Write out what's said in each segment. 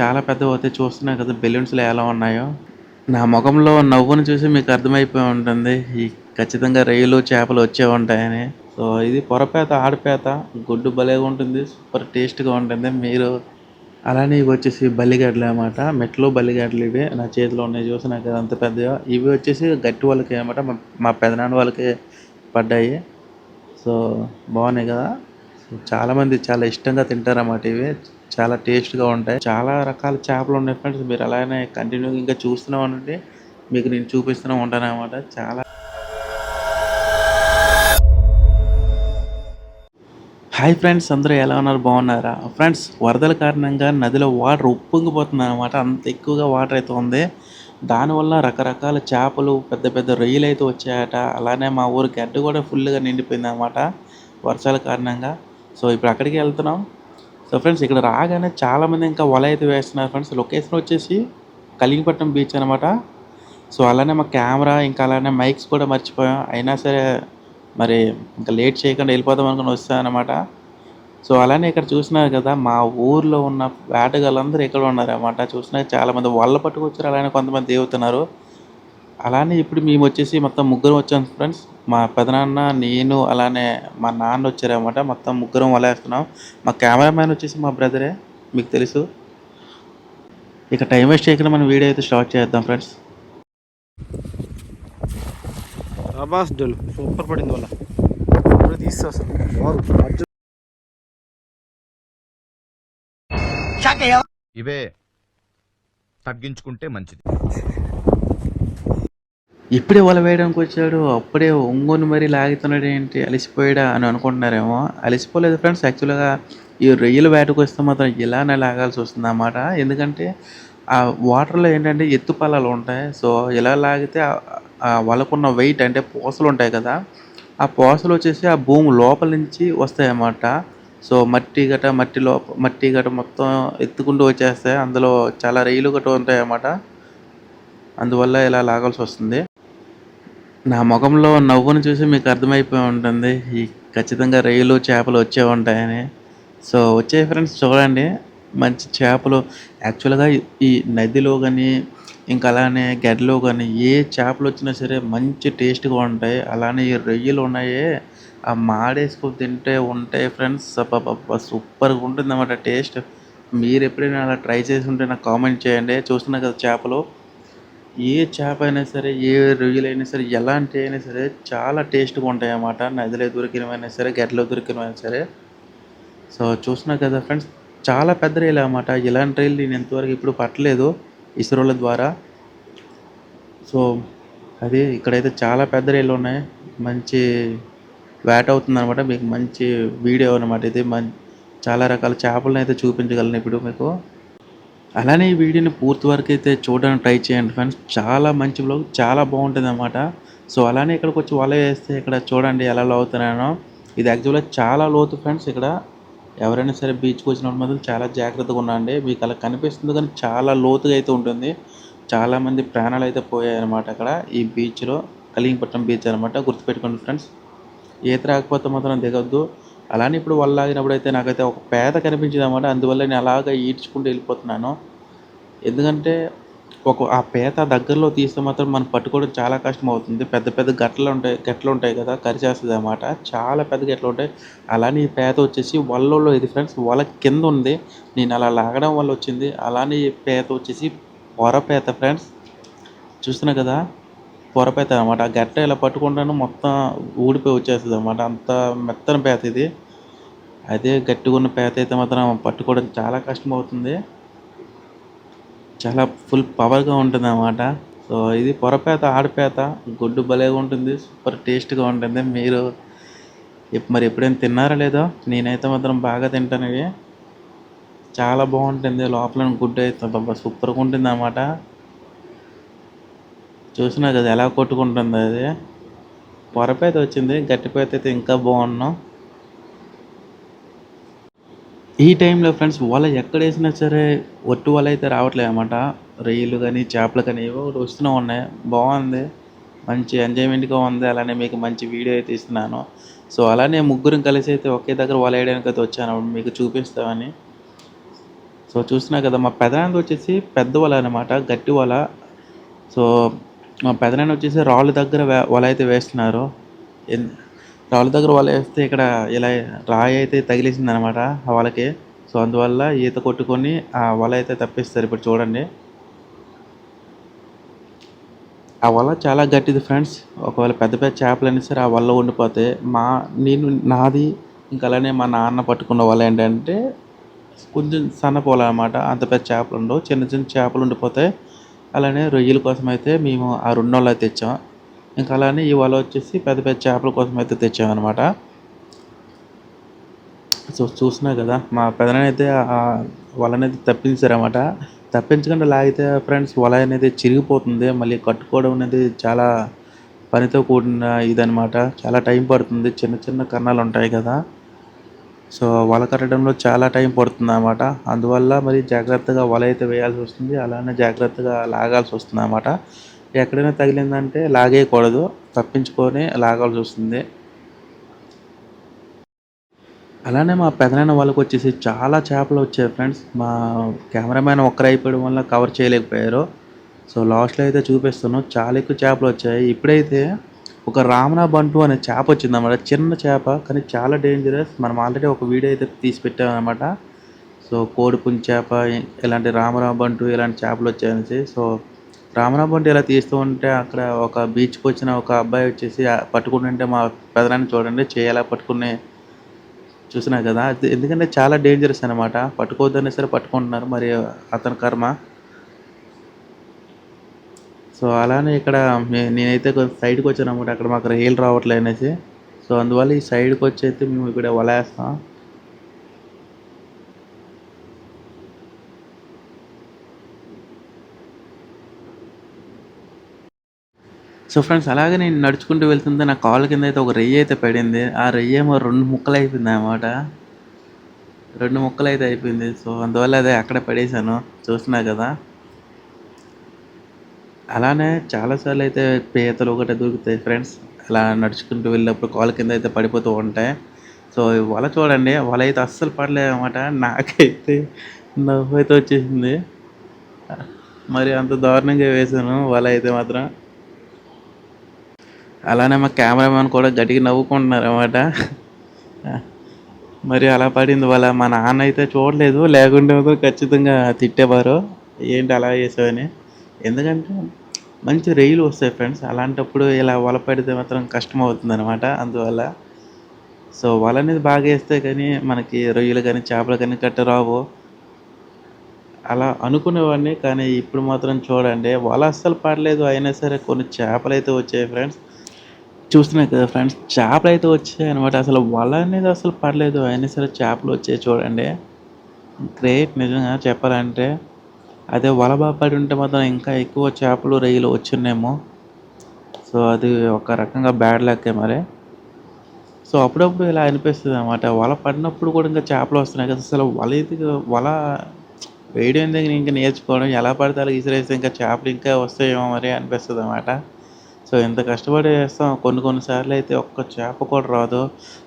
చాలా పెద్దవి అవుతాయి. చూస్తున్నారు కదా బెలూన్స్లో ఎలా ఉన్నాయో. నా ముఖంలో నవ్వును చూసి మీకు అర్థమైపోయి ఉంటుంది. ఈ ఖచ్చితంగా రొయ్యలు చేపలు వచ్చే ఉంటాయని. సో ఇది పొరపేత ఆడపేత. గుడ్డు భలేగా ఉంటుంది సూపర్ టేస్ట్గా ఉంటుంది. మీరు అలానే ఇవి వచ్చేసి బల్లిగడ్డలు అనమాట మెట్లు బల్లిగడ్డలు ఇవి. నా చేతిలో ఉన్నాయి చూసి నాకు అంత పెద్దగా. ఇవి వచ్చేసి గట్టి వాళ్ళకి అనమాట మా- మా పెదనాన్న వాళ్ళకి పడ్డాయి. సో బాగున్నాయి కదా. చాలామంది చాలా మంది చాలా ఇష్టంగా తింటారు అన్నమాట ఇవి. చాలా టేస్ట్గా ఉంటాయి. చాలా రకాల చేపలు ఉన్నాయి ఫ్రెండ్స్. మీరు అలానే కంటిన్యూ ఇంకా చూస్తూనే ఉండండి మీకు నేను చూపిస్తూనే ఉంటాను అనమాట చాలా హాయ్ ఫ్రెండ్స్ అందరూ ఎలా ఉన్నారు? బాగున్నారా? ఫ్రెండ్స్ వరదల కారణంగా నదిలో వాటర్ ఉప్పొంగిపోతుంది అనమాట అంత ఎక్కువగా వాటర్ అయితే ఉంది. దానివల్ల రకరకాల చేపలు పెద్ద పెద్ద రొయ్యలు అయితే వచ్చాయట. అలానే మా ఊరు గడ్డ కూడా ఫుల్గా నిండిపోయింది అనమాట వర్షాల కారణంగా. సో ఇప్పుడు అక్కడికి వెళ్తున్నాం. సో ఫ్రెండ్స్ ఇక్కడ రాగానే చాలామంది ఇంకా వల అయితే వేస్తున్నారు ఫ్రెండ్స్. లొకేషన్ వచ్చేసి కలింగపట్నం బీచ్ అనమాట సో అలానే మా కెమెరా ఇంకా అలానే మైక్స్ కూడా మర్చిపోయాం. అయినా సరే మరి ఇంకా లేట్ చేయకుండా వెళ్ళిపోదాం అనుకుని వస్తానమాట సో అలానే ఇక్కడ చూసినారు కదా మా ఊర్లో ఉన్న వేటగాళ్ళందరూ ఇక్కడ ఉన్నారన్నమాట. చూసినా చాలామంది వల్ల పట్టుకొచ్చారు. అలానే కొంతమంది దేవుతున్నారు అలానే ఇప్పుడు మేము వచ్చేసి మొత్తం ముగ్గురం వచ్చాం ఫ్రెండ్స్ మా పెదనాన్న నేను అలానే మా నాన్న వచ్చారన్నమాట. మొత్తం ముగ్గురం వలేస్తున్నాం మా కెమెరామ్యాన్ వచ్చేసి మా బ్రదరే మీకు తెలుసు. ఇక టైం వేస్ట్ చేయకుండా మనం వీడియో అయితే స్టార్ట్ చేద్దాం ఫ్రెండ్స్ అబాస్ డోల్ సూపర్ పడింది వాళ్ళ ఇప్పుడు తీస్తే అసలు. ఇవే తగ్గించుకుంటే మంచిది. ఇప్పుడే వల వేయడానికి వచ్చాడు. అప్పుడే ఒంగోని మరీ లాగుతున్నాడు ఏంటి? అలసిపోయాడా అని అనుకుంటున్నారేమో. అలసిపోలేదు ఫ్రెండ్స్. యాక్చువల్గా ఈ రొయ్యల వేటకు వస్తే మాత్రం ఇలానే లాగాల్సి వస్తుంది అన్నమాట. ఎందుకంటే ఆ వాటర్లో ఏంటంటే ఎత్తు పల్లాలు ఉంటాయి. సో ఇలా లాగితే ఆ- వలకున్న వెయిట్ అంటే పూసలు ఉంటాయి కదా. ఆ పూసలు వచ్చేసి ఆ భూమి లోపల నుంచి వస్తాయి అన్నమాట. సో మట్టి గట మట్టి లోప మట్టి గట మొత్తం ఎత్తుకుంటూ వచ్చేస్తాయి. అందులో చాలా రొయ్యలు గట్ట ఉంటాయి అన్నమాట. అందువల్ల ఇలా లాగాల్సి వస్తుంది. నా ముఖంలో నవ్వును చూసి మీకు అర్థమైపోయి ఉంటుంది. ఈ ఖచ్చితంగా రొయ్యలు చేపలు వచ్చే ఉంటాయని. సో వచ్చే ఫ్రెండ్స్ చూడండి. మంచి చేపలు. యాక్చువల్గా ఈ నదిలో కానీ ఇంకా అలానే గడ్డలో కానీ ఏ చేపలు వచ్చినా సరే మంచి టేస్ట్గా ఉంటాయి. అలానే ఈ రొయ్యలు ఉన్నాయి. ఆ మాడేసుకొని తింటే ఉంటాయి ఫ్రెండ్స్. సూపర్గా ఉంటుంది అన్నమాట టేస్ట్. మీరు ఎప్పుడైనా అలా ట్రై చేసి ఉంటే నాకు కామెంట్ చేయండి. చూస్తున్నా కదా చేపలు. ఏ చేప అయినా సరే ఏ రొయ్యలైనా సరే ఎలాంటి అయినా సరే చాలా టేస్ట్గా ఉంటాయి అన్నమాట నదిలో దొరికినవైనా సరే గడ్డలో దొరికినవైనా సరే. సో చూసినా కదా ఫ్రెండ్స్ చాలా పెద్ద రైలు అన్నమాట. ఇలాంటి రైలు నేను ఇంతవరకు ఇప్పుడు పట్టలేదు ఇస్రోల ద్వారా. సో అది ఇక్కడైతే చాలా పెద్ద రైలు ఉన్నాయి. మంచి వేట అవుతుంది అనమాట మీకు మంచి వీడియో అనమాట ఇది. మం చాలా రకాల చేపలను అయితే చూపించగలను ఇప్పుడు మీకు. అలానే ఈ వీడియోని పూర్తి వరకు అయితే చూడడానికి ట్రై చేయండి ఫ్రెండ్స్. చాలా మంచి బ్లాగ్ చాలా బాగుంటుంది అనమాట సో అలానే ఇక్కడికి వచ్చి వల వేస్తే ఇక్కడ చూడండి ఎలా అవుతున్నానో. ఇది యాక్చువల్గా చాలా లోతు ఫ్రెండ్స్ ఇక్కడ. ఎవరైనా సరే బీచ్కి వచ్చినప్పుడు మాత్రం చాలా జాగ్రత్తగా ఉండండి. మీకు అలా కనిపిస్తుంది కానీ చాలా లోతుగా అయితే ఉంటుంది. చాలామంది ప్రాణాలు అయితే పోయాయి అనమాట అక్కడ ఈ బీచ్లో కలింగపట్నం బీచ్ అనమాట గుర్తుపెట్టుకోండి ఫ్రెండ్స్. ఈత రాకపోతే మాత్రం దిగొద్దు. అలానే ఇప్పుడు వల్ల లాగినప్పుడు అయితే నాకైతే ఒక పేద కనిపించింది అనమాట అందువల్ల నేను అలాగ ఈడ్చుకుంటూ వెళ్ళిపోతున్నాను. ఎందుకంటే ఒక ఆ పేత దగ్గరలో తీస్తే మాత్రం మనం పట్టుకోవడం చాలా కష్టం అవుతుంది పెద్ద పెద్ద గట్లు ఉంటాయి గట్లు ఉంటాయి కదా కరిచేస్తుంది అనమాట చాలా పెద్ద గట్లు ఉంటాయి. అలానే ఈ పేత వచ్చేసి వలలో ఇది ఫ్రెండ్స్ వల కింద ఉంది. నేను అలా లాగడం వల్ల వచ్చింది. అలానే ఈ పేత వచ్చేసి పొర పేత ఫ్రెండ్స్ చూస్తున్నా కదా. పొరపేత అనమాట ఆ గట్ట ఇలా పట్టుకుంటాను మొత్తం ఊడిపోయి వచ్చేస్తుంది అనమాట అంత మెత్తని పేత ఇది. అదే గట్టిగా ఉన్న పేత అయితే మాత్రం పట్టుకోవడం చాలా కష్టం అవుతుంది చాలా ఫుల్ పవర్గా ఉంటుంది అన్నమాట సో ఇది పొరపేత ఆడపేత గుడ్డు భలేగా ఉంటుంది. సూపర్ టేస్ట్గా ఉంటుంది. మీరు మరి ఎప్పుడైనా తిన్నారా లేదో? నేనైతే మాత్రం బాగా తింటాను ఇవి. చాలా బాగుంటుంది. లోపల గుడ్డు అయితే బాబా సూపర్గా ఉంటుంది అన్నమాట చూసినా కదా ఎలా కొట్టుకుంటుంది అది? పొరపైతే వచ్చింది గట్టిపేత అయితే ఇంకా బాగున్నాం. ఈ టైంలో ఫ్రెండ్స్ వల ఎక్కడ వేసినా సరే ఒట్టు వల అయితే రావట్లేదు అనమాట రొయ్యలు కానీ చేపలు కానీ ఏవో ఒకటి వస్తూనే ఉన్నాయి. బాగుంది. మంచి ఎంజాయ్మెంట్గా ఉంది. అలానే మీకు మంచి వీడియో అయితే ఇస్తున్నాను. సో అలానే ముగ్గురం కలిసి అయితే ఒకే దగ్గర వల వేయడానికి అయితే వచ్చాను. మీకు చూపిస్తామని. సో చూస్తున్నా కదా మా పెదనాన్నది వచ్చేసి పెద్ద వల అనమాట గట్టి వల. సో మా పెదనాన్న వచ్చేసి రాళ్ళ దగ్గర వల అయితే వేస్తున్నారు. రాళ్ళ దగ్గర వల వేస్తే ఇక్కడ ఇలా రాయి అయితే తగిలేసింది అనమాట ఆ వలకి. సో అందువల్ల ఈత కొట్టుకొని ఆ వల అయితే తప్పిస్తారు ఇప్పుడు చూడండి. ఆ వల చాలా గట్టిది ఫ్రెండ్స్. ఒకవేళ పెద్ద పెద్ద చేపలు అయినా సరే ఆ వల్ల ఉండిపోతే మా నేను నాది ఇంకా అలానే మా నాన్న పట్టుకున్న వల ఏంటంటే కొంచెం సన్న పోల అనమాట అంత పెద్ద చేపలు ఉండవు. చిన్న చిన్న చేపలు ఉండిపోతాయి. అలానే రొయ్యల కోసం అయితే మేము ఆ రెండు వల్ల తెచ్చాం. ఇంకా అలానే ఈ వల వచ్చేసి పెద్ద పెద్ద చేపల కోసం అయితే తెచ్చాం అనమాట సో చూసినా కదా మా పెదనైతే ఆ వల తప్పించారన్నమాట. తప్పించకుండా లాగితే ఫ్రెండ్స్ వల అనేది చిరిగిపోతుంది. మళ్ళీ కట్టుకోవడం అనేది చాలా పనితో కూడిన ఇదనమాట చాలా టైం పడుతుంది. చిన్న చిన్న కన్నాలు ఉంటాయి కదా. సో వల కట్టడంలో చాలా టైం పడుతుంది అన్నమాట అందువల్ల మరి జాగ్రత్తగా వల అయితే వేయాల్సి వస్తుంది. అలానే జాగ్రత్తగా లాగాల్సి వస్తుంది అన్నమాట ఎక్కడైనా తగిలిందంటే లాగేయకూడదు. తప్పించుకొని లాగాల్సి వస్తుంది. అలానే మా పెదనాన్న వాళ్ళకి వచ్చేసి చాలా చేపలు వచ్చాయి ఫ్రెండ్స్. మా కెమెరామ్యాన్ ఒక్కరు అయిపోవడం వల్ల కవర్ చేయలేకపోయారు. సో లాస్ట్లో అయితే చూపిస్తాను. చాలా ఎక్కువ చేపలు వచ్చాయి. ఇప్పుడైతే ఒక రామనా బంటు అనే చేప వచ్చింది చిన్న చేప కానీ చాలా డేంజరస్ మనం ఆల్రెడీ ఒక వీడియో అయితే తీసి పెట్టామన్నమాట. సో కోడిపుంజి చేప ఇలాంటి రామనా బంటు ఇలాంటి చేపలు వచ్చాయనేసి. సో రామనా బంటు ఇలా తీస్తూ ఉంటే అక్కడ ఒక బీచ్కి వచ్చిన ఒక అబ్బాయి వచ్చేసి పట్టుకుంటుంటే మా పెదనాన్ని చూడండి చేయాలా పట్టుకునే చూసినా కదా. ఎందుకంటే చాలా డేంజరస్ అనమాట పట్టుకోవద్దనే సరే పట్టుకుంటున్నారు మరి అతని కర్మ. సో అలానే ఇక్కడ నేనైతే కొంచెం సైడ్కి వచ్చాను అనమాట అక్కడ మాకు రైలు రావట్లే అనేసి. సో అందువల్ల ఈ సైడ్కి వచ్చి అయితే మేము ఇక్కడ వలేస్తాం. సో ఫ్రెండ్స్ అలాగే నేను నడుచుకుంటూ వెళ్తుంటే నా కాలు కింద అయితే ఒక రెయ్యి అయితే పడింది. ఆ రెయ్యి ఏమో రెండు ముక్కలు అయిపోయింది అనమాట రెండు ముక్కలు అయితే అయిపోయింది. సో అందువల్ల అదే అక్కడే పడేశాను. చూస్తున్నా కదా. అలానే చాలాసార్లు అయితే పీతలు ఒకటే దొరుకుతాయి ఫ్రెండ్స్ అలా నడుచుకుంటూ వెళ్ళినప్పుడు కాలు కింద అయితే పడిపోతూ ఉంటాయి. సో వల చూడండి వల అయితే అస్సలు పడలేదు అనమాట నాకైతే నవ్వు అయితే వచ్చేసింది. మరి అంత దారుణంగా వేసాను వల అయితే మాత్రం. అలానే మా కెమెరామెన్ కూడా గట్టిగా నవ్వుకుంటున్నారు అనమాట మరి అలా పడింది వాళ్ళ మా నాన్న అయితే చూడలేదు లేకుంటే ఖచ్చితంగా తిట్టేవారు. ఏంటి అలా చేసావని ఎందుకంటే మంచి రైలు వస్తాయి ఫ్రెండ్స్. అలాంటప్పుడు ఇలా వల పడితే మాత్రం కష్టం అవుతుంది అనమాట అందువల్ల సో వల అనేది బాగా వేస్తే కానీ మనకి రొయ్యలు కానీ చేపలు కానీ కట్ట రావు. అలా అనుకునేవాడిని కానీ ఇప్పుడు మాత్రం చూడండి. వల అస్సలు పడలేదు. అయినా సరే కొన్ని చేపలు అయితే వచ్చాయి ఫ్రెండ్స్. చూస్తున్నాయి కదా ఫ్రెండ్స్. చేపలు అయితే వచ్చాయి అనమాట అసలు వల అనేది అసలు పడలేదు. అయినా సరే చేపలు వచ్చాయి చూడండి. గ్రేట్. నిజంగా చెప్పాలంటే అదే వల బాగా పడి ఉంటే మాత్రం ఇంకా ఎక్కువ చేపలు రొయ్యలు వచ్చినేమో సో అది ఒక రకంగా బ్యాడ్ లక్కే మరి. సో అప్పుడప్పుడు ఇలా అనిపిస్తుంది అనమాట వల పడినప్పుడు కూడా ఇంకా చేపలు వస్తున్నాయి కదా. అసలు వల వల వేయడం దగ్గర ఇంకా నేర్చుకోవడం? ఎలా పడితే అలా విసిరేస్తే ఇంకా చేపలు ఇంకా వస్తాయేమో మరి అనిపిస్తుంది అనమాట సో ఎంత కష్టపడి వేస్తాం కొన్ని కొన్నిసార్లు అయితే ఒక్క చేప కూడా రాదు.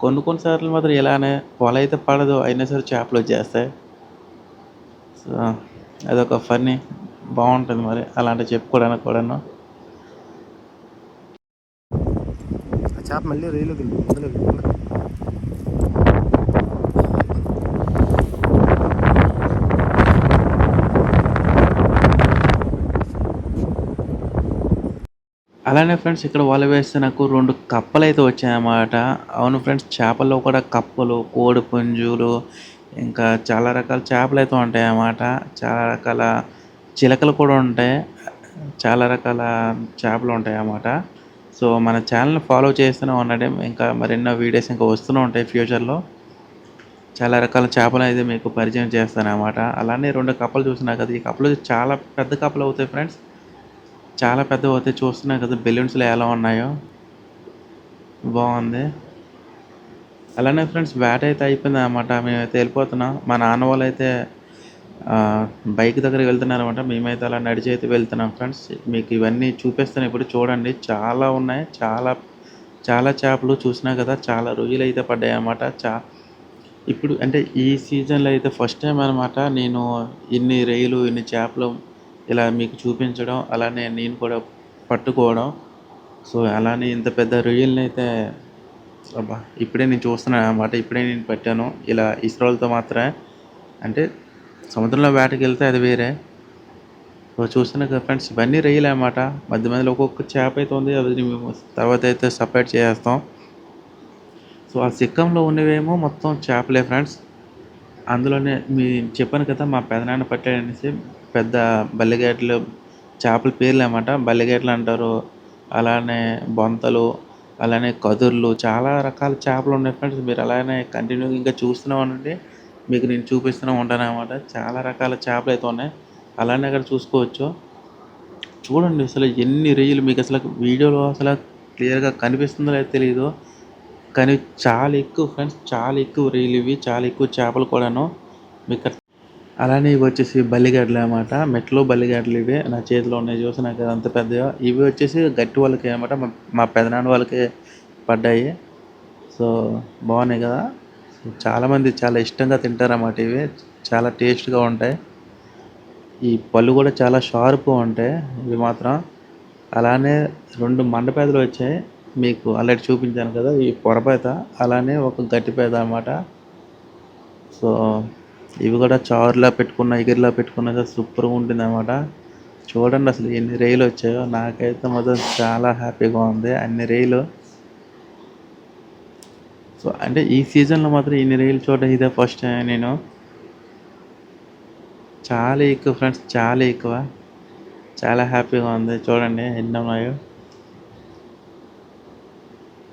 కొన్ని కొన్నిసార్లు మాత్రం ఇలానే వల అయితే పడదు. అయినా సరే చేపలు వచ్చేస్తాయి. సో అదొక ఫన్నీ బాగుంటుంది మరి అలాంటివి చెప్పుకోవడానికి కూడాను చేప మళ్ళీ రైలు. అలానే ఫ్రెండ్స్ ఇక్కడ వల వేస్తే నాకు రెండు కప్పలు అయితే వచ్చాయన్నమాట అవును ఫ్రెండ్స్ చేపల్లో కూడా కప్పలు కోడి పుంజులు ఇంకా చాలా రకాల చేపలు అయితే ఉంటాయి అన్నమాట. చాలా రకాల చిలకలు కూడా ఉంటాయి. చాలా రకాల చేపలు ఉంటాయి అన్నమాట. సో మన ఛానల్ని ఫాలో చేస్తూనే ఉండడం. ఇంకా మరెన్నో వీడియోస్ ఇంకా వస్తూనే ఉంటాయి ఫ్యూచర్లో. చాలా రకాల చేపలు అయితే మీకు పరిచయం చేస్తాను అన్నమాట. అలానే రెండు కప్పలు చూసినా కదా ఈ కప్పలు చాలా పెద్ద కప్పలు అవుతాయి ఫ్రెండ్స్. చాలా పెద్దవి అవుతాయి. చూస్తున్నాయి కదా బెలూన్స్లో ఎలా ఉన్నాయో. బాగుంది. అలానే ఫ్రెండ్స్ బ్యాట్ అయితే అయిపోయింది అనమాట మేమైతే వెళ్ళిపోతున్నాం. మా నాన్న వాళ్ళు అయితే బైక్ దగ్గరికి వెళ్తున్నారు అనమాట మేమైతే అలా నడిచి అయితే వెళ్తున్నాం ఫ్రెండ్స్. మీకు ఇవన్నీ చూపిస్తాను ఇప్పుడు. చూడండి చాలా ఉన్నాయి. చాలా చాలా చేపలు చూసినా కదా చాలా రొయ్యలు అయితే పడ్డాయి అన్నమాట చా ఇప్పుడు అంటే ఈ సీజన్‌లో అయితే ఫస్ట్ టైం అనమాట నేను ఇన్ని రొయ్యలు, ఇన్ని చేపలు ఇలా మీకు చూపించడం, అలానే నేను కూడా పట్టుకోవడం. సో, అలానే ఇంత పెద్ద రొయ్యలనైతే అబ్బా! ఇప్పుడే నేను చూస్తున్నాను అనమాట ఇప్పుడే నేను పట్టాను. ఇలా ఇస్రోలతో మాత్రమే. అంటే సముద్రంలో వేటకెళ్తే అది వేరే. సో, చూస్తున్నా కదా ఫ్రెండ్స్ ఇవన్నీ రొయ్యలు అనమాట. మధ్య మధ్యలో ఒక్కొక్క చేప అయితే ఉంది. అది మేము తర్వాత అయితే సపరేట్ చేసేస్తాం. సో, ఆ సిక్కంలో ఉన్నవేమో మొత్తం చేపలే ఫ్రెండ్స్. అందులోనే మీ చెప్పాను కదా! మా పెదనాన్న పట్టాడనేసి పెద్ద బల్లిగేటలు చేపల పేర్లు అనమాట బల్లిగేటలు అంటారు. అలానే బొంతలు, అలానే కదుర్లు చాలా రకాల చేపలు ఉన్నాయి ఫ్రెండ్స్. మీరు అలానే కంటిన్యూగా ఇంకా చూస్తూనే ఉండండి. మీకు నేను చూపిస్తూనే ఉంటాననమాట. చాలా రకాల చేపలు అయితే ఉన్నాయి. అలానే అక్కడ చూసుకోవచ్చు. చూడండి అసలు ఎన్ని రేజులు మీకు అసలు వీడియోలో అసలు క్లియర్‌గా కనిపిస్తుందో లేదో తెలియదు కానీ చాలా ఎక్కువ ఫ్రెండ్స్. చాలా ఎక్కువ రేలు ఇవి. చాలా ఎక్కువ చేపలు కూడాను. మీకు అలానే ఇవి వచ్చేసి బల్లిగడ్డలు అనమాట. మెట్లో బల్లిగడ్డలు ఇవి. నా చేతిలో ఉన్నాయి చూస్తున్నారు కదా! అంత పెద్దగా. ఇవి వచ్చేసి గట్టి వాళ్ళకి అనమాట. మా మా పెదనాన్న వాళ్ళకి పడ్డాయి. సో, బాగున్నాయి కదా! చాలామంది చాలా ఇష్టంగా తింటారన్నమాట ఇవి. చాలా టేస్ట్‌గా ఉంటాయి. ఈ పళ్ళు కూడా చాలా షార్ప్‌గా ఉంటాయి. ఇవి మాత్రం. అలానే రెండు మండపేదలు వచ్చాయి. మీకు ఆల్రెడీ చూపించాను కదా! ఈ పొరపేత, అలానే ఒక గట్టిపేద అనమాట. సో, ఇవి కూడా చారులా పెట్టుకున్న, ఎగిరిలా పెట్టుకున్న సూపర్గా ఉంటుంది అనమాట చూడండి అసలు ఎన్ని రేలు వచ్చాయో. నాకైతే మాత్రం చాలా హ్యాపీగా ఉంది. అన్ని రైలు సో, అంటే ఈ సీజన్‌లో మాత్రం ఇన్ని రేలు చూడడం ఇదే ఫస్ట్ నేను. చాలా ఎక్కువ ఫ్రెండ్స్. చాలా ఎక్కువ. చాలా హ్యాపీగా ఉంది. చూడండి ఎన్నున్నాయో.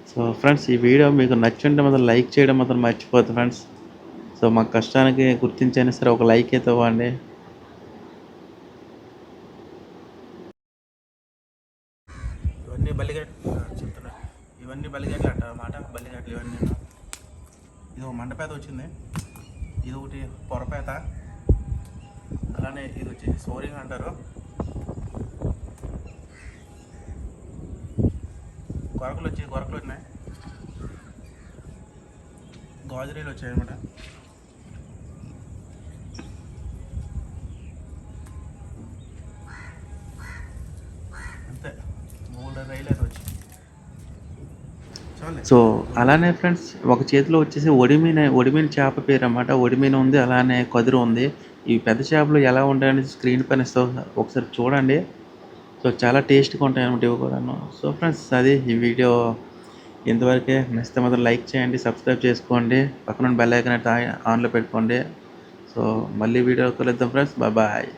సో, ఫ్రెండ్స్ ఈ వీడియో మీకు నచ్చుంటే మాత్రం లైక్ చేయడం మాత్రం మర్చిపోద్ది ఫ్రెండ్స్. సో, మా కష్టానికి గుర్తించైనా సరే ఒక లైక్ అయితే ఇవ్వండి. ఇవన్నీ బల్లిగడ్డ చెప్తున్నా. ఇవన్నీ బల్లిగడ్డ అంట మాట బల్లిగడ్డలు ఇవన్నీ ఇది ఒక మండపేత వచ్చింది. ఇది ఒకటి పొరపేత. అలానే ఇది వచ్చి సోరింగ్ అంటారు. గొరకలు వచ్చి గొరకలు ఉన్నాయి. గాజరీలు వచ్చాయి అనమాట సో, అలానే ఫ్రెండ్స్ ఒక చేతిలో వచ్చేసి ఒడిమీన ఒడిమీన చేప పేరు అన్నమాట. ఒడిమీన ఉంది. అలానే కదురు ఉంది. ఈ పెద్ద చేపలు ఎలా ఉంటాయని స్క్రీన్ పైన ఒకసారి చూడండి. సో, చాలా టేస్ట్‌గా ఉంటాయన్నమాట ఇవి కూడాను. సో, ఫ్రెండ్స్ అది ఈ వీడియో ఇంతవరకే. నచ్చితే మాత్రం లైక్ చేయండి. సబ్స్క్రైబ్ చేసుకోండి. పక్కన బెల్ ఐకన్ అయితే ఆన్‌లో పెట్టుకోండి. సో, మళ్ళీ వీడియో కలుద్దాం ఫ్రెండ్స్. బాయ్.